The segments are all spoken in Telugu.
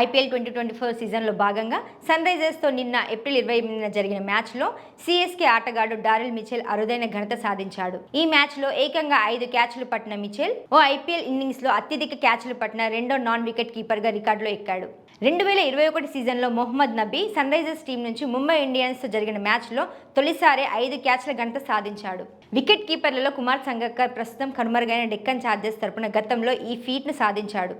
IPL twenty twenty four సీజన్లో భాగంగా సన్ రైజర్స్తో నిన్న ఏప్రిల్ ఇరవై ఎనిమిదిన జరిగిన మ్యాచ్లో సిఎస్కే ఆటగాడు డారిల్ మిచెల్ అరుదైన ఘనత సాధించాడు. ఈ మ్యాచ్లో ఏకంగా ఐదు క్యాచ్లు పట్టిన మిచెల్ ఓ ఐపీఎల్ ఇన్నింగ్స్లో అత్యధిక క్యాచ్లు పట్టిన రెండో నాన్ వికెట్ కీపర్గా రికార్డులో ఎక్కాడు. రెండు వేల ఇరవై ఒకటి సీజన్లో Mohammed Nabi Sunrisers team నుంచి ముంబై ఇండియన్స్తో జరిగిన మ్యాచ్లో తొలిసారి ఐదు క్యాచ్ల ఘనత సాధించాడు. వికెట్ కీపర్లలో కుమార్ సంగక్కర్ ప్రస్తుతం కనుమరుగైన డెక్కన్ ఛార్జర్స్ తరపున గతంలో ఈ ఫీట్ను సాధించాడు.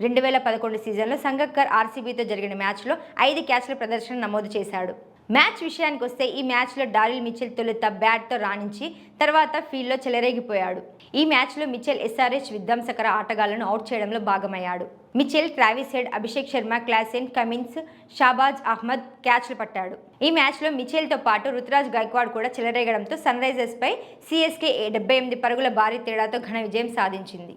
రెండు వేల పదకొండు సీజన్లో సంగక్కర్ ఆర్సీబీతో జరిగిన మ్యాచ్లో ఐదు క్యాచ్ల ప్రదర్శన నమోదు చేశాడు. మ్యాచ్ విషయానికి వస్తే ఈ మ్యాచ్లో డారిల్ మిచెల్ తొలుత బ్యాట్తో రాణించి తర్వాత ఫీల్డ్లో చెలరేగిపోయాడు. ఈ మ్యాచ్లో మిచెల్ ఎస్ఆర్హెచ్ విధ్వంసకర ఆటగాళ్ళను అవుట్ చేయడంలో భాగమయ్యాడు. Mitchell Travis Head Abhishek Sharma Klaasen Cummins Shahbaz Ahmed క్యాచ్లు పట్టాడు. ఈ మ్యాచ్లో మిచెల్తో పాటు రుతురాజ్ గైక్వాడ్ కూడా చెలరేగడంతో సన్ రైజర్స్పై సిఎస్కే డెబ్బై ఎనిమిది పరుగుల భారీ తేడాతో ఘన విజయం సాధించింది.